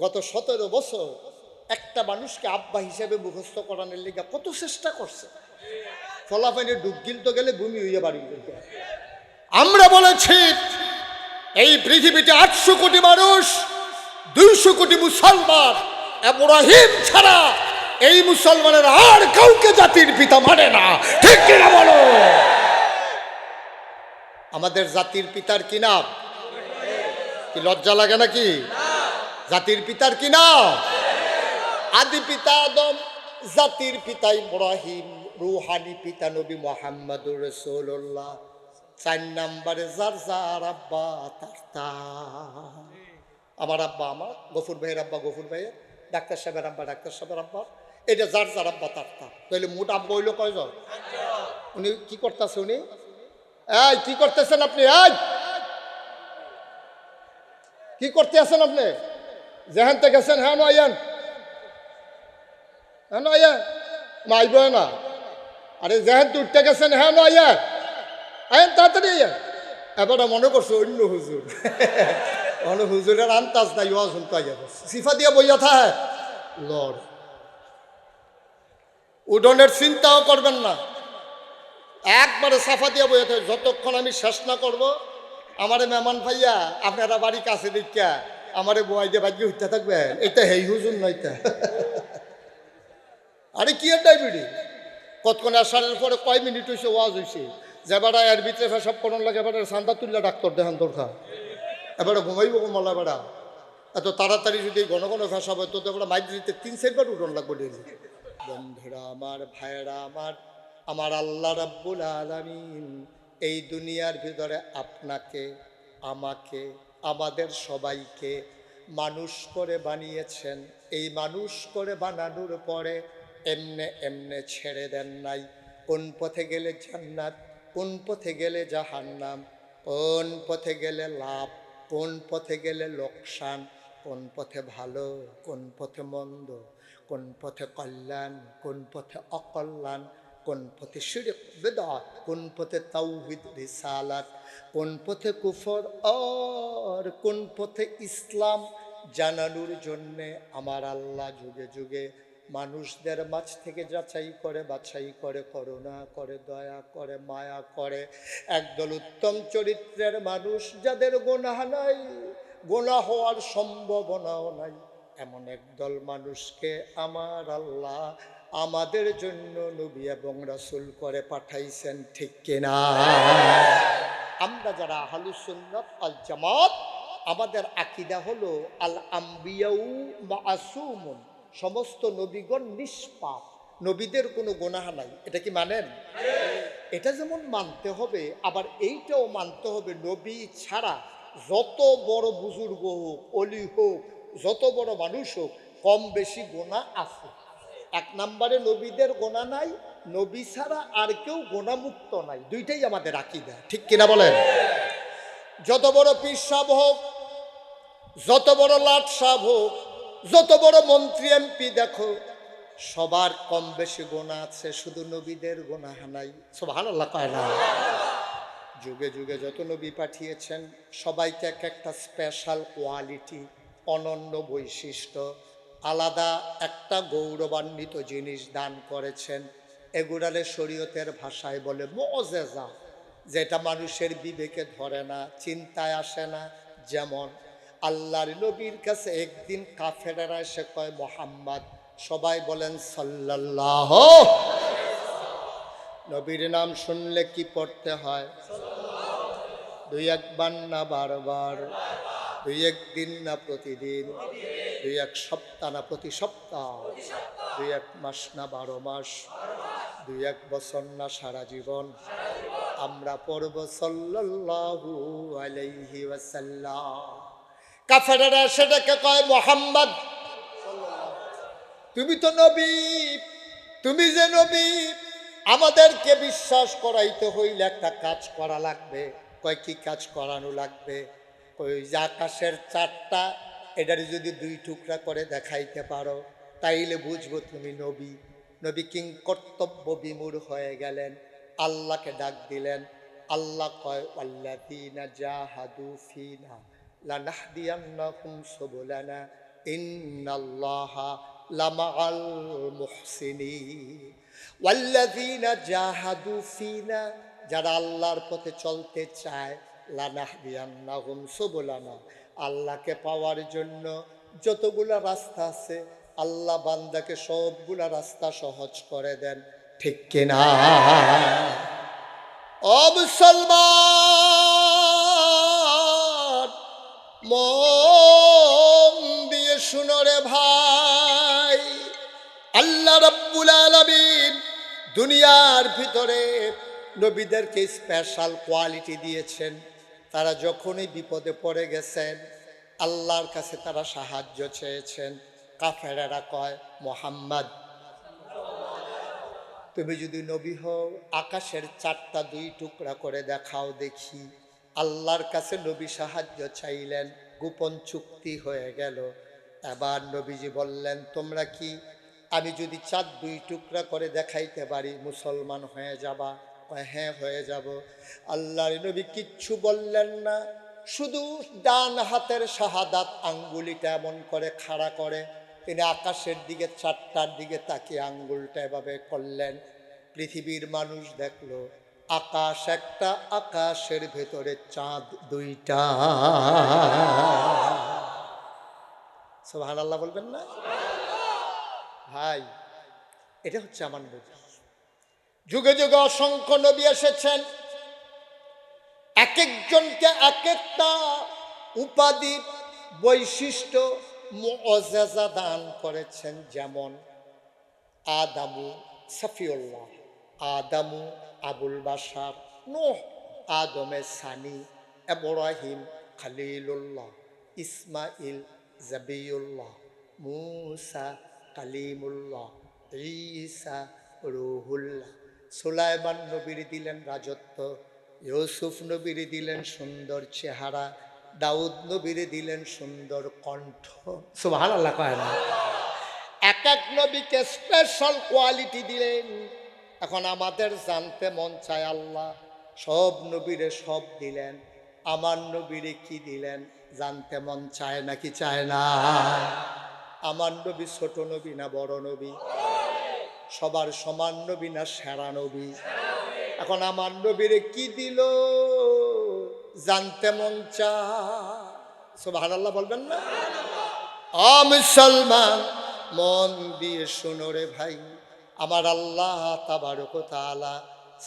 গত সতেরো বছর একটা মানুষকে আব্বা হিসেবে মুখস্থ করানোর লিগা কত চেষ্টা করছে। ফলাফাইনে ডুব গিলতে গেলে ভূমি হইয়া বাড়ি আমরা বলেছি, এই পৃথিবীতে আটশো কোটি মানুষ, দুইশো কোটি মুসলমান এব্রাহিম ছাড়া এই মুসলমানের আর কাউকে জাতির পিতা মানে না। ঠিক কিনা বলো? আমাদের জাতির পিতার কি নাম? কি লজ্জা লাগে নাকি? জাতির পিতার কি না আদি পিতা আদম, জাতির পিতা ইব্রাহিম, রুহানি পিতা নবী মোহাম্মদুর রসুল্লাহ চার নাম্বারে যার যার আব্বা, তার। আমার আব্বা, আমার গফুর ভাইয়ের আব্বা, গফুর ভাইয়ের, ডাক্তার সাহেবের আব্বা, ডাক্তার সাহেবের আব্বা। এটা যার যার আব্বা তার। তাহলে মোট আব্বা হইল কয়জন? উনি কি করতেছে উনি? এই, কি করতেছেন আপনি? এই! কি করতে আছেন আপনি? যেহান থেকে গেছেন হ্যাঁ আইয়ান হ্যাঁ আইয়া মাইব না আরে যেহান তো উঠতে গেছেন হ্যাঁ আইয়া আইন তাড়াতাড়ি আইয়া এবারে মনে করছ অন্য হুজুর অন্য হুজুরের আন্তাজ নাই ওয়াজ শুনতে আইয়া সিফা দিয়ে বইয়া থাকে লড় উডনের চিন্তাও করবেন না একবারে সাফা দিয়ে বইয়া থাকে যতক্ষণ আমি শেষ না করব আমারে মেহমান ভাইয়া আপনারা বাড়ি কাছে দেখা আমারে বয়াই দিয়ে বাজ্য হইতে থাকবে? এটা হেই হুজুর নয়টা আরে কি আর ডায়াবেটি কতক্ষণ আসার পরে কয় মিনিট হয়েছে ওয়াজ হয়েছে যে বেড়া এর ভিতরে ফেসব করন লাগে, এবারে সান্দা তুললে ডাক্তার দেখান দরকার। এবারে ঘুমাইব ঘুমালা বেড়া। এত তাড়াতাড়ি যদি ঘন ঘন ফেসাব হয় তো এবার মাইক দিতে তিন চারবার উঠন লাগবে ডেলি বন্ধুরা আমার, ভাইয়েরা আমার আমার আল্লাহ রাব্বুল আলামিন এই দুনিয়ার ভিতরে আপনাকে, আমাকে আমাদের সবাইকে মানুষ করে বানিয়েছেন। এই মানুষ করে বানানোর পরে এমনে এমনে ছেড়ে দেন নাই। কোন পথে গেলে জান্নাত, কোন পথে গেলে জাহান্নাম, কোন পথে গেলে লাভ, কোন পথে গেলে লোকসান, কোন পথে ভালো, কোন পথে মন্দ, কোন পথে কল্যাণ, কোন পথে অকল্যাণ কোন পথে শিরিক, বেদাত কোন পথে তাওহিদ, রিসালাত কোন পথে কুফর আর কোন পথে ইসলাম জানানোর জন্যে আমার আল্লাহ যুগে যুগে মানুষদের মাছ থেকে যাচাই করে, বাছাই করে, করুণা করে, দয়া করে, মায়া করে। একদল উত্তম চরিত্রের মানুষ যাদের গোনাহ নাই গোনা হওয়ার সম্ভাবনাও নাই। এমন একদল মানুষকে আমার আল্লাহ আমাদের জন্য নবী এবং রাসুল করে পাঠাইছেন, ঠিক কিনা? আমরা যারা আহলুসুন্নত আল জামাত, আমাদের আকিদা হলো আল আম্বিয়াউ মাসুমুন, সমস্ত নবীগণ নিষ্পাপ। নবীদের কোনো গোনাহ নাই, এটা কি মানেন? এটা যেমন মানতে হবে, আবার এইটাও মানতে হবে, নবী ছাড়া যত বড় বুজুর্গ হোক, অলি হোক, যত বড় মানুষ হোক, কম বেশি গোনা আছে। এক নম্বরে নবীদের গোনা নাই, নবী ছাড়া আর কেউ গোনামুক্ত নাই। দুইটাই আমাদের আকিদা, ঠিক কিনা বলেন? যত বড় পীর সাহ হোক, যত বড় লাট সাহ হোক, যত বড় মন্ত্রী এমপি দেখো, সবার কম বেশি গোনা আছে, শুধু নবীদের গোনা নাই। সব ভালো কয় না? যুগে যুগে যত নবী পাঠিয়েছেন, সবাইকে এক একটা স্পেশাল কোয়ালিটি অনন্য বৈশিষ্ট্য আলাদা একটা গৌরবান্বিত জিনিস দান করেছেন এগুলালে শরীয়তের ভাষায় বলে মজেজা, যেটা মানুষের বিবেকে ধরে না, চিন্তায় আসে না, যেমন আল্লাহর নবীর কাছে একদিন কাফেরেরা এসে কয়, মোহাম্মদ সবাই বলেন, সাল্লাল্লাহ নবীর নাম শুনলে কি পড়তে হয়? দুই একবার না বারবার? দুই একদিন না প্রতিদিন? দুই এক সপ্তাহ না, প্রতি সপ্তাহ। দুই এক মাস না, বারো মাস। দুই এক বছর না, সারা জীবন। আমরা পড়ব সাল্লাল্লাহু আলাইহি ওয়াসাল্লাম। কাফেরেরা সেটাকে কয় মোহাম্মদ। তুমি তো নবী, তুমি যে নবী, আমাদেরকে বিশ্বাস করাইতে হইলে একটা কাজ করা লাগবে। কয় কি কাজ করানো লাগবে? ওই যে আকাশের চারটা এটারে যদি দুই টুকরা করে দেখাইতে পারো, তাইলে বুঝব তুমি নবী। নবী কিং কর্তব্য বিমূর হয়ে গেলেন, আল্লাহকে ডাক দিলেন। আল্লাহ কয় আল্লাহ জাহাদু ফিনা ফিনা, যারা আল্লাহর পথে চলতে চায়, লানাহদিয়ান্নাহুম সুবুলানা। আল্লাহকে পাওয়ার জন্য যতগুলা রাস্তা আছে, আল্লাহ বান্দাকে সবগুলা রাস্তা সহজ করে দেন। ঠিক কিনা? ও মুসলমান, মন দিয়ে শুনো রে ভাই। আল্লাহ রব্বুল আলামিন দুনিয়ার ভিতরে নবীদেরকে স্পেশাল কোয়ালিটি দিয়েছেন। তারা যখনই বিপদে পড়ে গেছেন, আল্লাহর কাছে তারা সাহায্য চেয়েছেন। কাফেরেরা কয়, মোহাম্মদ। তুমি যদি নবী হও, আকাশের চারটা দুই টুকরা করে দেখাও দেখি। আল্লাহর কাছে নবী সাহায্য চাইলেন, গোপন চুক্তি হয়ে গেল। এবার নবীজি বললেন, তোমরা কি, আমি যদি চাঁদ দুই টুকরা করে দেখাইতে পারি, মুসলমান হয়ে যাবা? হ্যাঁ হয়ে যাব। আল্লাহর নবী কিচ্ছু বললেন না, শুধু ডান হাতের শাহাদাত আঙ্গুলিটা এমন করে খাড়া করে, তিনি আকাশের দিকে, চারটার দিকে তাকিয়ে আঙ্গুলটা এভাবে করলেন। পৃথিবীর মানুষ দেখল, আকাশ একটা, আকাশের ভেতরে চাঁদ দুইটা। সোহান আল্লাহ বলবেন না? ভাই, এটা হচ্ছে আমার নবী। যুগে যুগে অসংখ্য নবী এসেছেন। এক একজনকে এক একটা উপাধি, বৈশিষ্ট্য দান করেছেন যেমন আদামু সফিউল্লাহ, আদামু আবুল বাসার নোহ, আদমে সানি এব্রাহিম খালিলুল্লাহ ইসমাইল জাবিউল্লাহ, মুসা কালিমুল্লাহ, ঈসা রুহুল্লাহ। সুলাইমান নবীর দিলেন রাজত্ব, ইউসুফ নবীর দিলেন সুন্দর চেহারা, দাউদ নবীর দিলেন সুন্দর কণ্ঠ। সুবহান আল্লাহ কয় না। এক এক নবীকে স্পেশাল কোয়ালিটি দিলেন। এখন আমাদের জানতে মন চায় আল্লাহ সব নবীরে সব দিলেন, আমার নবীরে কি দিলেন জানতে মন চায় নাকি চায় না? আমার নবী ছোট নবী না বড় নবী? সবার সমান নবী না সেরা নবী? এখন আমার নবীরে কি দিল? জানতে মন সুবহানাল্লাহ বলবেন না? মুসলমান, মন দিয়ে শোনো রে ভাই। আমার আল্লাহ তাবারক তাআলা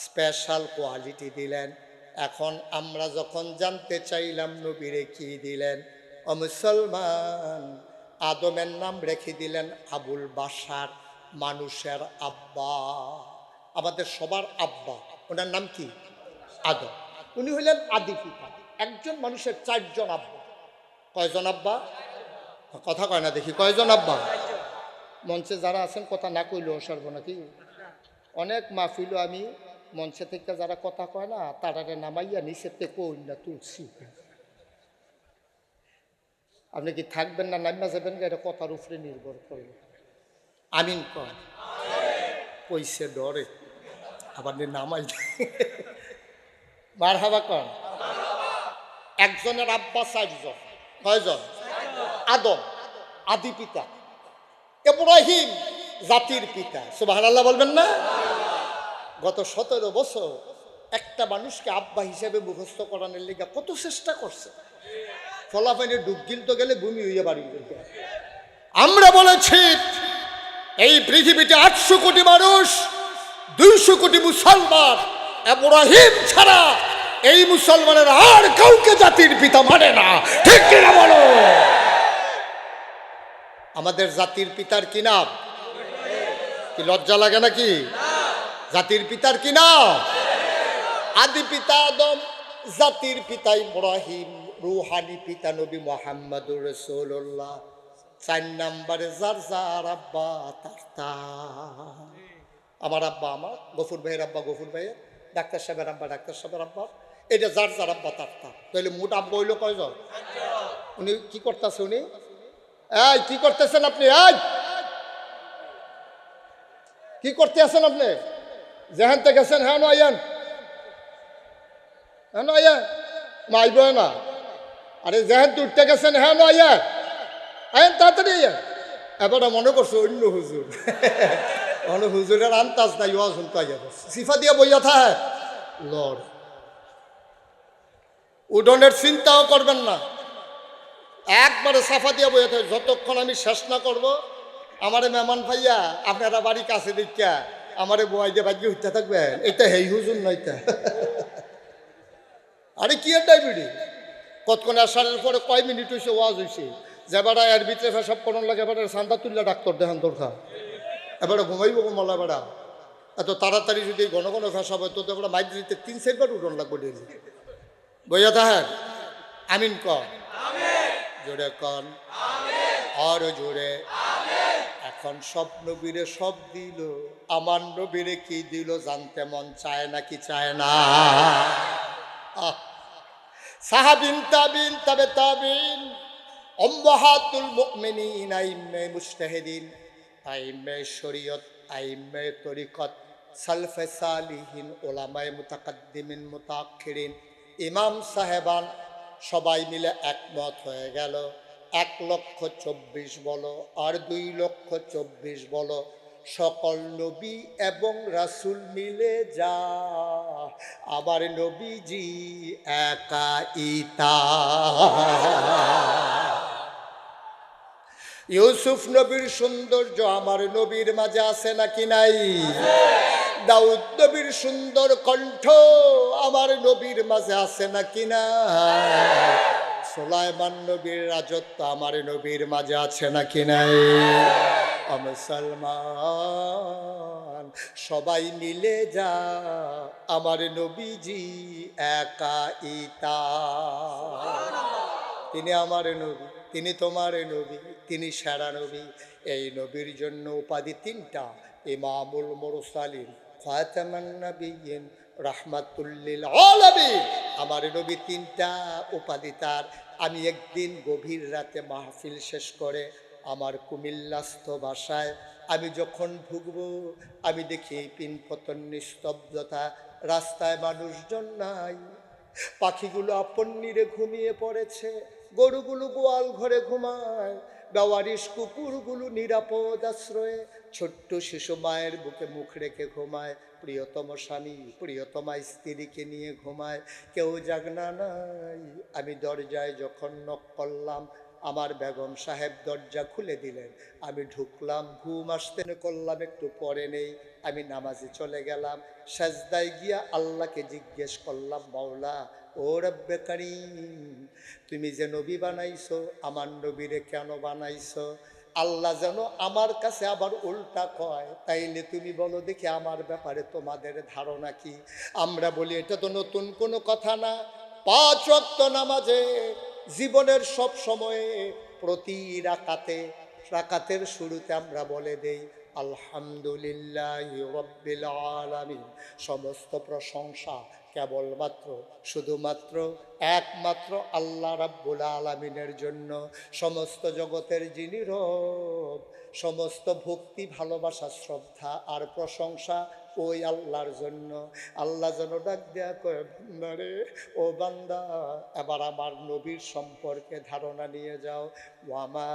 স্পেশাল কোয়ালিটি দিলেন। এখন আমরা যখন জানতে চাইলাম নবীরে কি দিলেন ও মুসলমান, আদমের নাম রেখে দিলেন আবুল বাসার মানুষের আব্বা। আমাদের সবার আব্বা। ওনার নাম কি? আদম। উনি হলেন আদি পিতা একজন মানুষের চারজন আব্বা। কয়জন আব্বা? কথা কয় না দেখি। কয়জন আব্বা? মঞ্চে যারা আছেন, কথা না কইলেও সর্ব নাকি? অনেক মাহফিল আমি মঞ্চে থেকে যারা কথা কয় না, তারারে নামাইয়া নিচেতে কই না তুলছি। আপনি কি থাকবেন না নামিয়া যাবেন এটা কথার উপরে নির্ভর করবে আমিন কন পয়সে ডরে আবার নামাই বার হাবা কন একজনের আব্বা, চারজন। কয়জন? আদম। আদি পিতা। এব্রাহিম জাতির পিতা। সুবাহ বলবেন না? গত সতেরো বছর একটা মানুষকে আব্বা হিসেবে মুখস্থ করানোর লেগে কত চেষ্টা করছে। ফলাফাইনে ডুব গিলতে গেলে ভূমি হইয়া বাড়ি। আমরা বলেছি এই পৃথিবীতে আটশো কোটি মানুষ, দুইশো কোটি মুসলমান এব্রাহিম ছাড়া এই মুসলমানের আর কাউকে জাতির পিতা মানে না। ঠিক কিনা বলো? আমাদের জাতির পিতার কি নাম? কি লজ্জা লাগে নাকি? জাতির পিতার কি নাম? আদি পিতা আদম, জাতির পিতা ইব্রাহিম, রুহানি পিতা নবী মোহাম্মদুর রসুল্লাহ চার নাম্বারে যার যার আব্বা, তার। আমার আব্বা, আমার গফুর ভাইয়ের আব্বা, গফুর ভাইয়ের, ডাক্তার সাহেবের আব্বা, ডাক্তার সাহেবের আব্বা। এটা যার যার আব্বা, তার তাহলে মোট আব্বা হইল কয়জন? উনি কি করতেছে উনি? এই, কি করতেছেন আপনি? এই! কি করতে আছেন আপনি? যেহান থেকে গেছেন হ্যাঁ আইয়ান। হ্যাঁ আইয়ান। মাইব না। আরে যেহান তুলতে গেছেন হ্যাঁ আইয়ান। আইন তাড়াতাড়ি আইয়া। এবারে মনে করছ অন্য হুজুর। অন্য হুজুরের আন্তাজ নাই, ওয়াজ শুনতে আইয়া সিফা দিয়া বইয়া থাকে লড়। উডনের চিন্তাও করবেন না। একবারে সাফা দিয়া বইয়া থাকে যতক্ষণ আমি শেষ না করব, আমারে মেহমান ভাইয়া, আপনারা বাড়ি কাছে দেখা আমারে বয়াই দিয়ে বাজ্য হইতে থাকবেন। এটা হেই হুজুর নয়টা আরে কি আর ডায়াবেটি কতক্ষণ আসার পরে কয় মিনিট হয়েছে ওয়াজ হয়েছে যেবারা এর ভিতরে ফেসব করন লাগে এবারে সান্দা তুললে ডাক্তার দেখান দরকার। এবারে ঘুমাইব ঘুমালা এবারা এত তাড়াতাড়ি যদি ঘন ঘন ফেসাব হয় তো এবার মাইক দিতে তিন চারবার উঠন লাগবে ডেলি বইয়া তাহেন আমিন কন। জোরে কন। আর জোরে। এখন সব নবীরে সব দিল। আমার নবীরে কি দিল জানতে মন চায় না, কি চায় না? সাহাবিন তাবিন, তবে তাবিন। অম্বাহাতুল মুমিনিন, আইম্মে মুস্তাহিদিন আইম্মে শরীয়ত, আইম্মে তরিকত, সালফে সালিহিন ওলামায়ে মুতাকাদ্দিমিন, মুতাআখিরিন। ইমাম সাহেবান সবাই মিলে একমত হয়ে গেল। এক লক্ষ চব্বিশ বলো, আর দুই লক্ষ চব্বিশ বলো, সকল নবী এবং রাসূল মিলে যা, আবার নবীজি একা ইতা ইউসুফ নবীর সৌন্দর্য আমার নবীর মাঝে আছে নাকি নাই? দাউদ নবীর সুন্দর কণ্ঠ আমার নবীর মাঝে আছে নাকি না সোলাইমান নবীর রাজত্ব আমার নবীর মাঝে আছে নাকি নাই? মুসলমান সবাই মিলে যা, আমার নবীজি একা ইতা তিনি আমার নবী। তিনি তোমার নবী, তিনি সেরা নবী। এই নবীর জন্য উপাধি তিনটা, ইমামুল মুরসালিন, খাতামান নবিয়িন রাহমাতুল্লিল আমার নবী তিনটা উপাধি তার। আমি একদিন গভীর রাতে মাহফিল শেষ করে আমার কুমিল্লাস্থ ভাষায় আমি যখন ঢুকবো আমি দেখি পিনপতন নিস্তব্ধতা, রাস্তায় মানুষজন নাই। পাখিগুলো আপন নিরে ঘুমিয়ে পড়েছে। গরুগুলো গোয়াল ঘরে ঘুমায়। বেওয়ারিশ কুকুরগুলো নিরাপদ আশ্রয়ে। ছোট্ট শিশু মায়ের বুকে মুখ রেখে ঘুমায়। প্রিয়তম স্বামী প্রিয়তমা স্ত্রীকে নিয়ে ঘুমায়। কেউ জাগনা নাই। আমি দরজায় যখন নক করলাম, আমার বেগম সাহেব দরজা খুলে দিলেন। আমি ঢুকলাম, ঘুম আসতে করলাম, একটু পরে নেই। আমি নামাজে চলে গেলাম। সাজদায় গিয়া আল্লাহকে জিজ্ঞেস করলাম, মাওলা ও রব্বে কারিম, তুমি যে নবী বানাইছো, আমার নবীরে কেন বানাইছো? আল্লাহ যেন আমার কাছে আবার উল্টা কয়, তাইলে তুমি বলো দেখি আমার ব্যাপারে তোমাদের ধারণা কি? আমরা বলি, এটা তো নতুন কোনো কথা না। পাঁচ ওয়াক্ত নামাজে জীবনের সব সময়ে প্রতি রাকাতে, রাকাতের শুরুতে আমরা বলে দেই আলহামদুলিল্লাহ সমস্ত প্রশংসা কেবলমাত্র, শুধুমাত্র একমাত্র আল্লাহ রাব্বুল আলমিনের জন্য। সমস্ত জগতের যিনি রব, সমস্ত ভক্তি, ভালোবাসা, শ্রদ্ধা আর প্রশংসা ওই আল্লাহর জন্য? আল্লাহ যেন ডাক দেয়া কয় বান্দারে ও বান্দা এবার আমার নবীর সম্পর্কে ধারণা নিয়ে যাও। ওয়ামা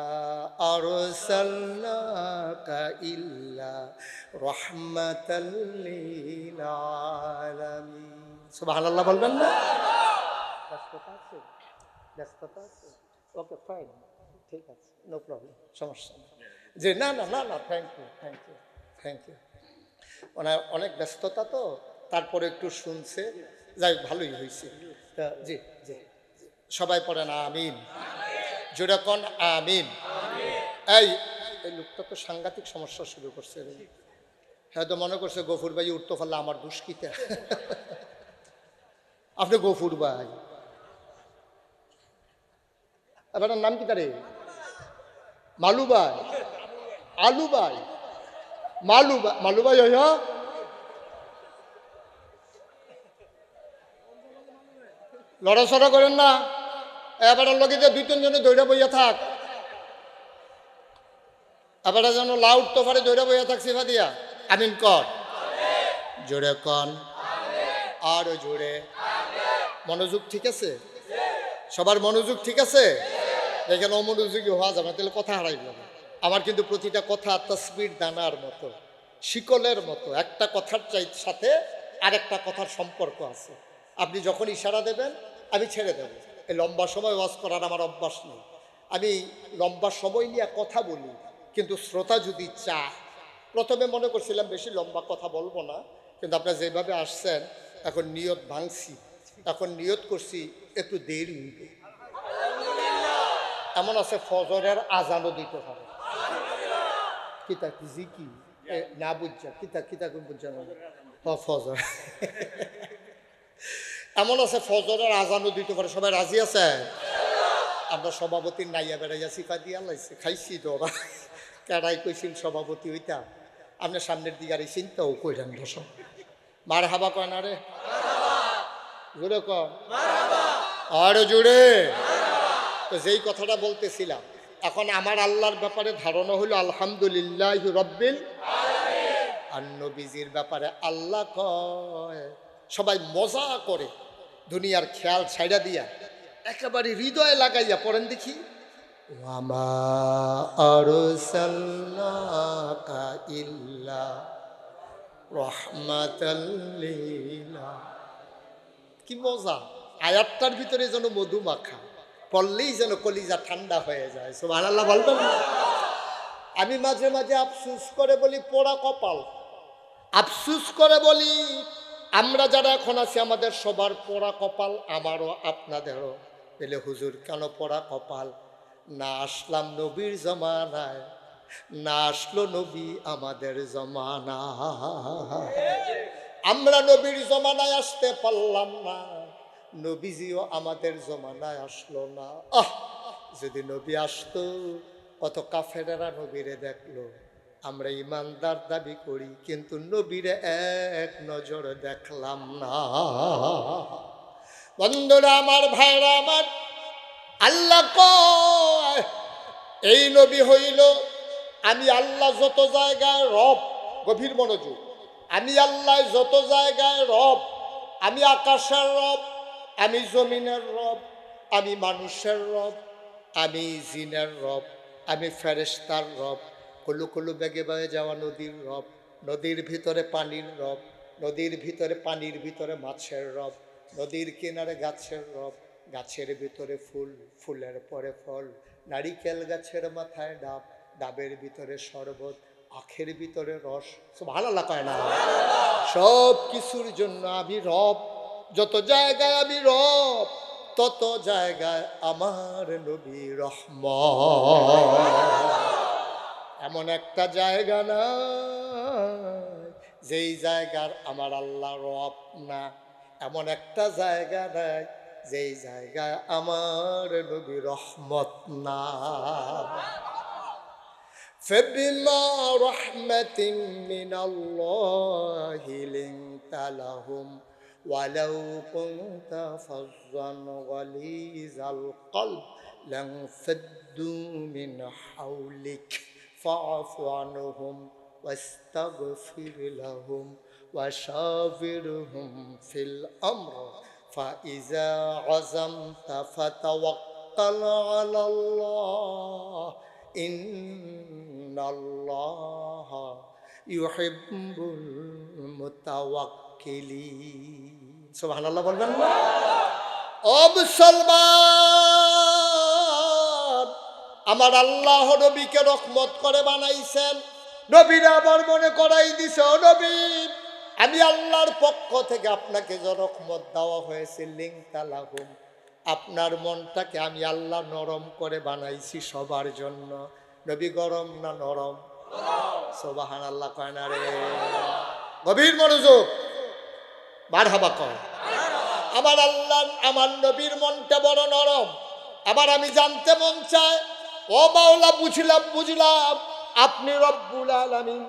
আরসালনাকা ইল্লা রাহমাতাল লিল আলামিন সুবহানাল্লাহ বলবেন না? ব্যস্ততা আছে? ব্যস্ততা আছে? ওকে ফাইন ঠিক আছে নো প্রবলেম সমস্যা নেই। যে না না না না thank you thank you thank you ওনার অনেক ব্যস্ততা তো, তারপরে একটু শুনছে। যাই ভালোই হয়েছে। জি জি সবাই পড়েন, আমিন। জোরে কন আমিন। এই এই লোকটা তো সাংঘাতিক সমস্যা শুরু করছে। হ্যাঁ তো মনে করছে, গফুর ভাই উঠতে পারলে আমার দুষ্কিতে আপনি গফুর ভাই। আপনার নাম কি তারে? মালু ভাই। আলু ভাই। মালু ভাই মালু ভাই হইয়া লড়াচড়া করেন না। এবার লগে যে দুই তিনজনে দৌড়ে বইয়া থাক। এবার যেন লাউড তো পারে দৌড়ে বইয়া থাক সিফা দিয়া। আমিন কর। জোরে কন। আরও জোরে। মনোযোগ ঠিক আছে? সবার মনোযোগ ঠিক আছে? এখানে অমনোযোগী হওয়া যাবে তাহলে কথা হারাই যাবে আমার কিন্তু প্রতিটা কথা তসবির দানার মতো, শিকলের মতো। একটা কথার চাই, সাথে আরেকটা কথার সম্পর্ক আছে। আপনি যখন ইশারা দেবেন, আমি ছেড়ে দেব। এই লম্বা সময় ওয়াজ করার আমার অভ্যাস নেই। আমি লম্বা সময় নিয়ে কথা বলি, কিন্তু শ্রোতা যদি চায়, প্রথমে মনে করছিলাম বেশি লম্বা কথা বলব না, কিন্তু আপনার যেভাবে আসছেন, এখন নিয়ত ভাঙছি। এখন নিয়ত করছি, একটু দেরি হইবে। এমন আছে, ফজরের আজানও দিতে হবে। কিতা না বুঝছা কিতা কিতা কোন বুঝছা না হ ফজর এমন আছে ফজরের আজানও দিতে পারে সবাই রাজি আছে? আমরা সভাপতির নাইয়া বেড়াইয়া সিফা দিয়া লাইছে খাইছি তো। ওরা কেডাই কইছিল সভাপতি হইতাম আপনার সামনের দিকে আর এই চিন্তাও কইরান দশ মার হাবা কয় না রে? জুড়ে কন আরে জুড়ে তো যেই কথাটা বলতেছিলাম এখন আমার আল্লাহর ব্যাপারে ধারণা হলো, আলহামদুলিল্লাহ রব্বিল আর নবীজির ব্যাপারে আল্লাহ কয়, সবাই মজা করে দুনিয়ার খেয়াল ছাইড়া দিয়া একেবারে হৃদয়ে লাগাইয়া পড়েন দেখি। কি মজা, আয়াতটার ভিতরে যেন মধু মাখা পড়লেই যেন কলিজা ঠান্ডা হয়ে যায়। সব আল্লাহ বলবেন না? আমি মাঝে মাঝে আফসুস করে বলি, পোড়া কপাল। আফসুস করে বলি, আমরা যারা এখন আছি, আমাদের সবার পোড়া কপাল, আমারও, আপনাদেরও। পেলে হুজুর, কেন পোড়া কপাল? না আসলাম নবীর জমানায়, না আসলো নবী আমাদের জমানা আমরা নবীর জমানায় আসতে পারলাম না। নবীজিও আমাদের জমানায় আসলো না। আহ, যদি নবী আসতো, কত কাফেরেরা নবীরে দেখল। আমরা ইমানদার দাবি করি, কিন্তু নবীরে এক নজর দেখলাম না। বন্ধুরা, আমার ভাইরা, আমার আল্লাহ কয়, এই নবী হইল, আমি আল্লাহ যত জায়গায় রব, গভীর মনোযোগ। আমি আল্লাহ যত জায়গায় রব, আমি আকাশের রব আমি জমিনের রব আমি মানুষের রব আমি জিনের রব আমি ফেরেস্তার রব। কুলু কুলু বেগে বেগে যাওয়া নদীর রব নদীর ভিতরে পানির রব নদীর ভিতরে পানির ভিতরে মাছের রব নদীর কিনারে গাছের রব গাছের ভিতরে ফুল ফুলের পরে ফল নারিকেল গাছের মাথায় ডাব ডাবের ভিতরে শরবত আখের ভিতরে রস। ভালো লাগায় না? সব কিছুর জন্য আমি রব। যত জায়গায় আমি রব তত জায়গায় আমার নবী রহম এমন একটা জায়গা না যেই জায়গার আমার আল্লাহ রব না এমন একটা জায়গা নাই যেই জায়গায় আমার নবী রহমত না فبما رحمة من الله لنت لهم ولو كنت فظا غليظ القلب لانفدوا من حولك. فاعف عنهم واستغفر لهم وشاورهم في الأمر. فإذا عزمت فتوكل على الله. إن الله يحب المتوكلين ওয়াকিলি। সুবহানাল্লাহ বলবেন আমার আল্লাহ নবীকে রকমত করে বানাইছেন। নবীর আবার মনে করাই দিছে নবী, আমি আল্লাহর পক্ষ থেকে আপনাকে যে রকমত দেওয়া হয়েছে লাগুন আপনার মনটাকে আমি আল্লাহ নরম করে বানাইছি সবার জন্য। নবী গরম না নরম? সোবাহান আল্লাহ কয় না রে। গভীর মনোযোগ। বার হাবা আমার আল্লাহ, আমার নবীর মনটা বড় নরম। আবার আমি জানতে মন চায়, ও বাউলা বুঝলাম বুঝলাম, আপনি রব্বুল আলামিন।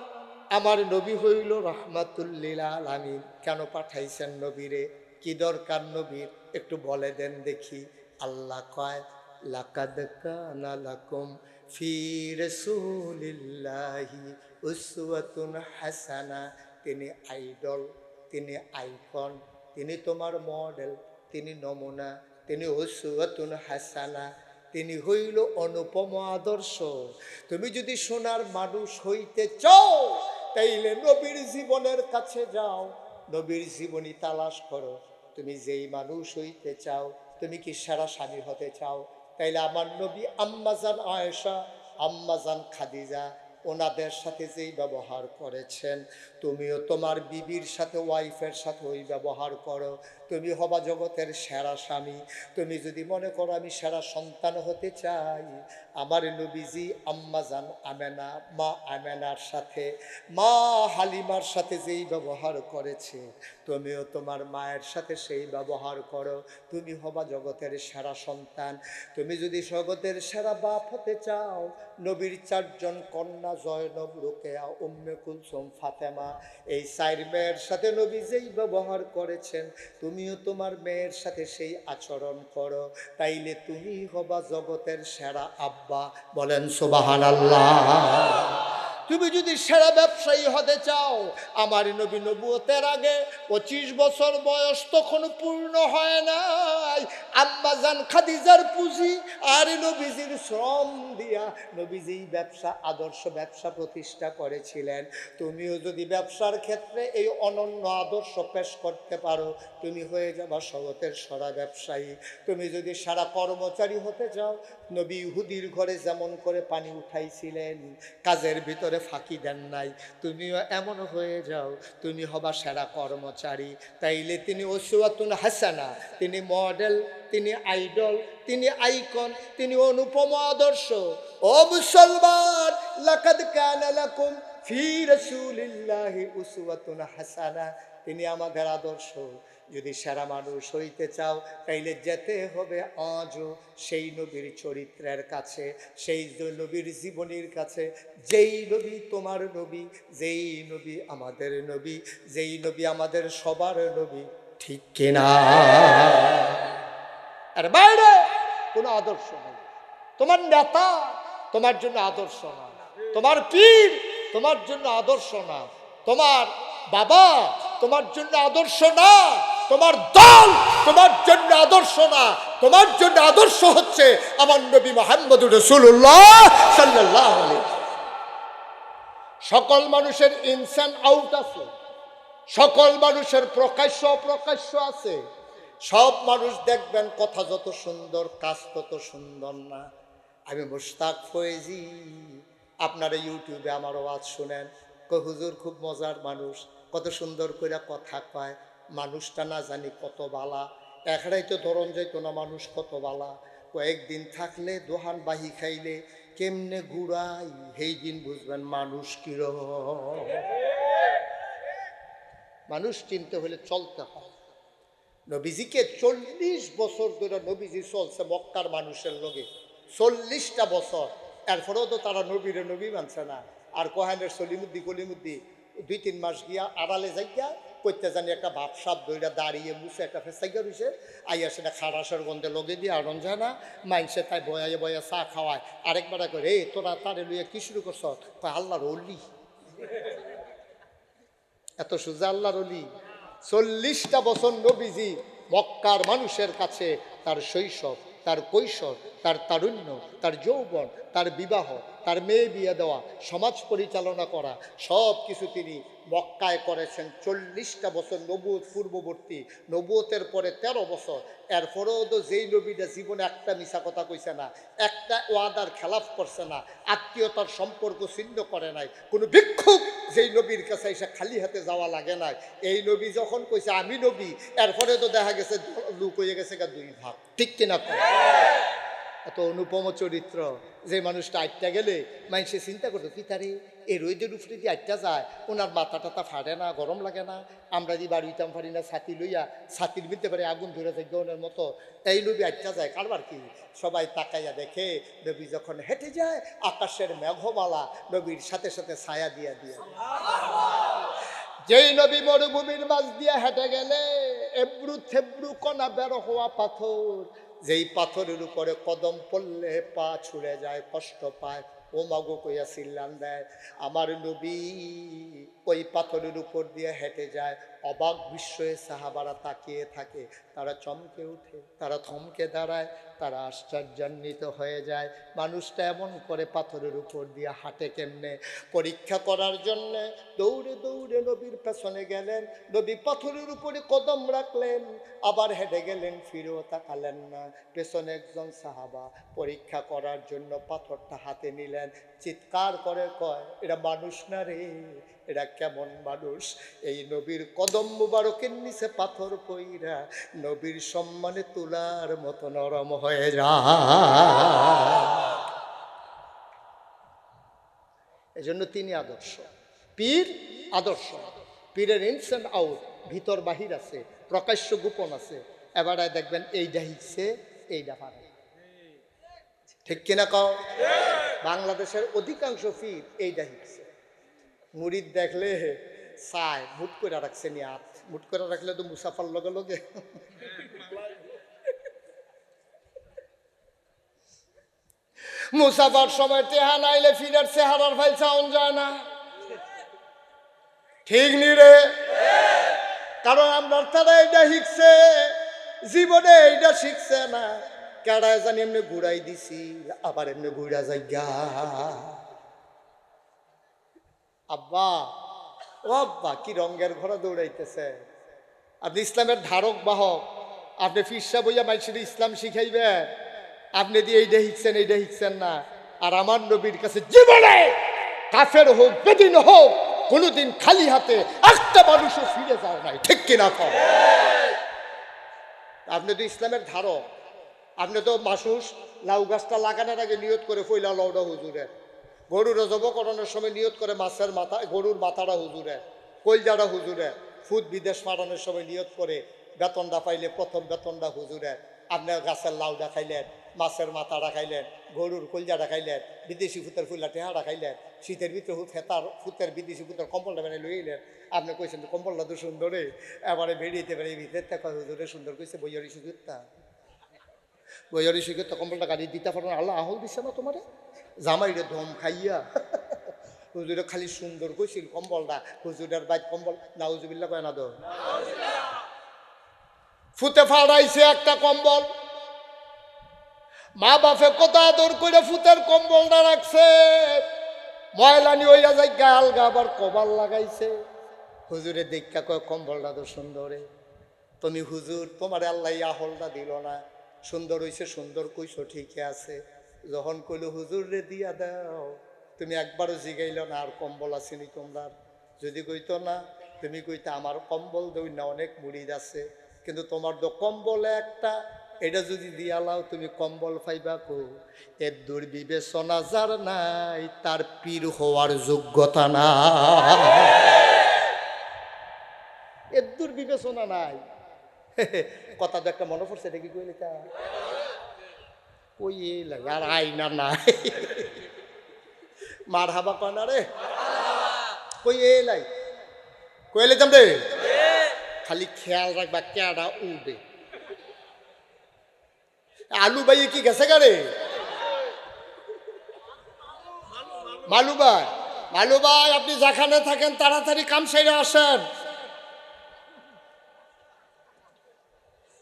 আমার নবী হইল রহমাতুল্লিল আলামিন। কেন পাঠাইছেন নবীরে? কি দরকার নবীর? একটু বলে দেন দেখি। আল্লাহ কয়, লাকাদ কানা লাকুম ফি রাসূলিল্লাহি উসওয়াতুন হাসানা। তিনি আইডল। তিনি আইকন, তিনি তোমার মডেল, তিনি নমুনা, তিনি উসওয়াতুন হাসানা তিনি হইল অনুপম আদর্শ তুমি যদি সোনার মানুষ হইতে চাও, তাইলে নবীর জীবনের কাছে যাও। নবীর জীবনী তালাশ করো তুমি যেই মানুষ হইতে চাও, তুমি কি সারা স্বামী হতে চাও? তাইলে আমার নবী আম্মাজান আয়েশা, আম্মাজান খাদিজা ওনাদের সাথে যেই ব্যবহার করেছেন তুমিও তোমার বিবির সাথে ওয়াইফের সাথে ওই ব্যবহার করো। তুমি হবা জগতের সেরা স্বামী। তুমি যদি মনে করো আমি সেরা সন্তান হতে চাই, আমার নবীজি আম্মাজান আমেনা, মা আমেনার সাথে, মা হালিমার সাথে যেই ব্যবহার করেছে, তুমিও তোমার মায়ের সাথে সেই ব্যবহার করো। তুমি হবা জগতের সেরা সন্তান। তুমি যদি জগতের সেরা বাপ হতে চাও, নবীর চারজন কন্যা জয়নব, রোকেয়া, উম্মে কুলসুম, ফাতেমা, এই চার মেয়ের সাথে নবী যেই ব্যবহার করেছেন তুমিও তোমার মেয়ের সাথে সেই আচরণ করো, তাইলে তুমি হবা জগতের সেরা আব্বা, বলেন সুবাহান তুমি যদি সেরা ব্যবসায়ী হতে চাও, আমার নবী নবুয়তের আগে পঁচিশ বছর বয়স তখন পূর্ণ হয় নাই। আম্মাজান খাদিজার পুঁজি আর নবীজির শ্রম দিয়া নবীজি ব্যবসা, আদর্শ ব্যবসা প্রতিষ্ঠা করেছিলেন। তুমিও যদি ব্যবসার ক্ষেত্রে এই অনন্য আদর্শ পেশ করতে পারো, তুমি হয়ে যাবা জগতের সারা ব্যবসায়ী। তুমি যদি সারা কর্মচারী হতে চাও, নবী ইহুদির ঘরে যেমন করে পানি উঠাইছিলেন, কাজের ভিতরে ফাঁকি দেন নাই। তুমিও এমন হয়ে যাও, তুমি হবা সেরা কর্মচারী। তাইলে তিনি ওসুয়াতুন হাসানা, তিনি মডেল, তিনি আইডল, তিনি আইকন, তিনি অনুপম আদর্শ। ও মুসলমান, লাকাদ কানা ফি রাসূলিল্লাহি উসওয়াতুন হাসানা। তিনি আমাদের আদর্শ। যদি সেরা মানুষ হইতে চাও, তাইলে যেতে হবে আজও সেই নবীর চরিত্রের কাছে, সেই নবীর জীবনীর কাছে। যেই নবী তোমার নবী, যেই নবী আমাদের নবী, যেই নবী আমাদের সবার নবী, ঠিক কিনা? আর বাইরে! কোনো আদর্শ নেই। তোমার নেতা তোমার জন্য আদর্শ না। তোমার পীর তোমার জন্য আদর্শ না। তোমার বাবা তোমার জন্য আদর্শ না, তোমার দল তোমার জন্য আদর্শ না, তোমার জন্য আদর্শ হচ্ছে আমার নবী মোহাম্মদ রসুল্লাহ সাল্লাহ। সকল মানুষের ইনসান আউট আছে, সকল মানুষের প্রকাশ্য অপ্রকাশ্য আছে। সব মানুষ দেখবেন কথা যত সুন্দর, কাজ তত সুন্দর না। আমি মুশতাক ফয়েজি, আপনারা ইউটিউবে আমার আওয়াজ শুনেন। কই, হুজুর, খুব মজার মানুষ। কত সুন্দর করে কথা কয়, মানুষটা না জানি কত বালা। একড়াই তো ধরন যাইতো না মানুষ কত বালা। কয়েকদিন থাকলে দোহান বাহি খাইলে কেমনে ঘুরাই, সেই দিন বুঝবেন মানুষ কীরকম মানুষ চিনতে হলে চলতে হয়। নবীজিকে চল্লিশ বছর ধরে নবীজি চলছে মক্কার মানুষের লগে। চল্লিশটা বছর। এরপরেও তো তারা নবীরে নবী মানছে না। আর কোহানের সলিমুদ্দি কলিমুদ্দি দুই, তিন মাস গিয়া আড়ালে যাইয়া করতে জানি একটা ভাবসাপ দইরা দাঁড়িয়ে মুছে একটা ফেসাইয়া রয়েছে আইয়া সেটা খারাসের গন্ধে লগে দিয়ে আড়ন যায় না, মাইনসে তাই বয়া বয়া চা খাওয়ায়। আরেকবার করে এই তোরা তারে লইয়া কি শুরু করছ? আল্লাহর অলি এত সোজা আল্লাহর অলি চল্লিশটা বছর নবীজি মক্কার মানুষের কাছে তার শৈশব, তার কৈশোর তার তারুণ্য, তার যৌবন, তার বিবাহ, তার মেয়ে বিয়ে দেওয়া, সমাজ পরিচালনা করা, সব কিছু তিনি মক্কায় করেছেন চল্লিশটা বছর নবুয়ত পূর্ববর্তী, নবুয়তের পরে ১৩ বছর। এরপরেও তো যেই নবীটা জীবনে একটা মিশা কথা কইছে না, একটা ওয়াদার খেলাফ করছে না, আত্মীয়তার সম্পর্ক ছিন্ন করে নাই, কোনো ভিক্ষুক যেই নবীর কাছে এসে খালি হাতে যাওয়া লাগে নাই। এই নবী যখন কইছে, আমি নবী এরপরে তো দেখা গেছে, লুক হয়ে গেছে দুই ভাগ। ঠিক কিনা? এত অনুপম চরিত্র, যে মানুষটা আটটা গেলে মানুষে চিন্তা করতো, কি তারে? এই রোদের উপরে দিয়ে আটটা যায়, ওনার মাথা টাথা ফাটে না, গরম লাগে না, আমরা যে বাড়ি হইতাম পারি না, ছাতি লইয়া ছাতির মিলতে পারে আগুন ধরে যায় গনের মতো, এই নবী আটটা যায়। কারবার কি? সবাই তাকাইয়া দেখে নবী যখন হেঁটে যায়, আকাশের মেঘমালা নবীর সাথে সাথে ছায়া দিয়া দিয়ে। যেই নবী মরুভূমির মাঝ দিয়ে হেঁটে গেলে এবড়ু থেবড়ু কণা বের হওয়া পাথর যেই পাথরের উপরে কদম পড়লে পা ছুড়ে যায়, কষ্ট পায়। ও মাগো কইয়া সিল্লান দেয়। আমার নবী ওই পাথরের উপর দিয়ে হেঁটে যায়। অবাক বিস্ময়ে সাহাবারা তাকিয়ে থাকে। তারা চমকে ওঠে তারা থমকে দাঁড়ায়, তারা আশ্চর্যান্বিত হয়ে যায়। মানুষটা এমন করে পাথরের উপর দিয়ে হাঁটে কেমনে? পরীক্ষা করার জন্য দৌড়ে দৌড়ে নবীর পেছনে গেলেন। নবী পাথরের উপরে কদম রাখলেন। আবার হেঁটে গেলেন, ফিরেও তাকালেন না। পেছনে একজন সাহাবা পরীক্ষা করার জন্য পাথরটা হাতে নিলেন। চিৎকার করে কয় এটা মানুষ না রে? এরা কেমন মানুষ? এই নবীর কদম মুবারকের নিচে পাথর পইরা নবীর সম্মানে তোলার মতো নরম হয়ে যা। এজন্য তিনি আদর্শ। পীর আদর্শ। পীরের ইনস অ্যান্ড আউট। ভিতর বাহির আছে, প্রকাশ্য গোপন আছে। এবারে দেখবেন এইটা হিচ্ছে এইটা পারে ঠিক কিনা কও? বাংলাদেশের অধিকাংশ পীর এইটা হিচ্ছে মুড়িদ দেখলে চায়, মুট করে রাখছে নি হাত। মুট করে রাখলে তো মুসাফার লগে লগে। মুসাফার সময় টেহা নাইলে ফিরার চেহারার ফাইল চাউন যায় না। ঠিক নি রে? কারণ আমরা তারা এটা শিখছে, জীবনে এইটা শিখছে না। কেডায় জানি এমনি ঘুরাই দিছি, আবার এমনি ঘুরা যাই গা আব্বা, ও আব্বা, কি রঙের ঘোড়া দৌড়াইতেছে। আপনি ইসলামের ধারক, বাহক। আপনি ফিরসা বইয়া মানুষের ইসলাম শিখাইবে। আপনি দিয়ে এইটা শিখছেন এইটা শিখছেন না। আর আমার নবীর কাছে জীবনে কাফের হোক, বেদিন হোক, কোনোদিন খালি হাতে একটা মানুষও ফিরে যায় নাই। ঠিক কিনা? আপনি তো ইসলামের ধারক। আপনি তো মাসুস লাউ গাছটা লাগানোর আগে নিয়ত করে ফইলা লাউডা হুজুরের গরুর জবকরণের সময় নিয়ত করে মাছের মাথা গরুর মাথাটা হুজুরে। কলজাটা হুজুরে। ফুদ বিদেশ মারানোর সময় নিয়ত করে বেতনটা পাইলে প্রথম বেতনটা হুজুরে। আপনার গাছের লাউডা খাইলেন মাছের মাথাটা খাইলেন গরুর কলজাটা খাইলেন বিদেশি ফুতের ফুলা টেহাটা খাইলেন শীতের ভিতরে হেতার ফুতের বিদেশি ফুতের কম্বলটা বেড়ে লইলেন আপনি কইছেন কম্বলটা তো সুন্দরে এবারে বেরিয়েতে পারে ভিতরে হুজুরে সুন্দর কইছে বইয়ারি সুযোগটা বইয়ারি সুযোগটা কম্বলটা গাড়ি দিতে পারো আল্লাহ আহল দিছে না তোমারে? জামাইরে ধম খাইয়া। হুজুরে খালি সুন্দর কইছিল কম্বলটা। হুজুরের বাইক কম্বল নাউজুবিল্লা কয় না দো ফুতে ফাড়াইছে একটা কম্বল। মা বাপে কত আদর করে ফুতের কম্বলটা রাখছে। ময়লানি হইয়া যায় গাল গা আবার কবাল লাগাইছে। হুজুরে দেখা কয়, কম্বলটা তো সুন্দরে তুমি হুজুর, তোমার আল্লাহ আহলটা দিল না। সুন্দর হইছে সুন্দর কইছো ঠিকই আছে। যখন কইলো হুজুর রে দিয়া দাও, তুমি একবারও জিগাইল না আর কম্বল আসেনি তোমার যদি কইতো না, তুমি কইতে আমার কম্বল দই না, অনেক মুড়িদ আছে। কিন্তু তোমার তো কম্বল একটা, এটা যদি দিয়ালাও তুমি কম্বল পাইবা কো? এর দুর্বিবেচনা যার নাই, তার পীর হওয়ার যোগ্যতা না এর দুর্বিবেচনা নাই। কথা তো একটা মনে পড়ছে কি কইলে তা? এলাই আর আইনা নাই। মার হাবা কনা রে? কই এলাই কইলে যাম রে? খালি খেয়াল রাখবা কেডা উঠবে আলু ভাই কি গেছে গারে মালু ভাই মালু ভাই, আপনি যেখানে থাকেন, তাড়াতাড়ি কাম সেরে আসেন।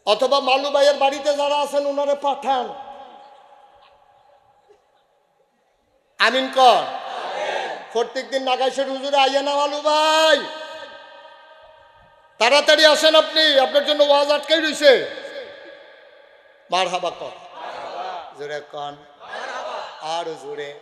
অথবা মালু ভাইয়ের বাড়িতে যারা আছেন ওনারে পাঠান। আমিন কর। প্রত্যেক দিন নাগাইশের হুজুরে আইয়া না মালু ভাই। তাড়াতাড়ি আসেন আপনি, আপনার জন্য ওয়াজ আটকাই রইছে। মার হাবা কর। জোরে কন। আর জোরে।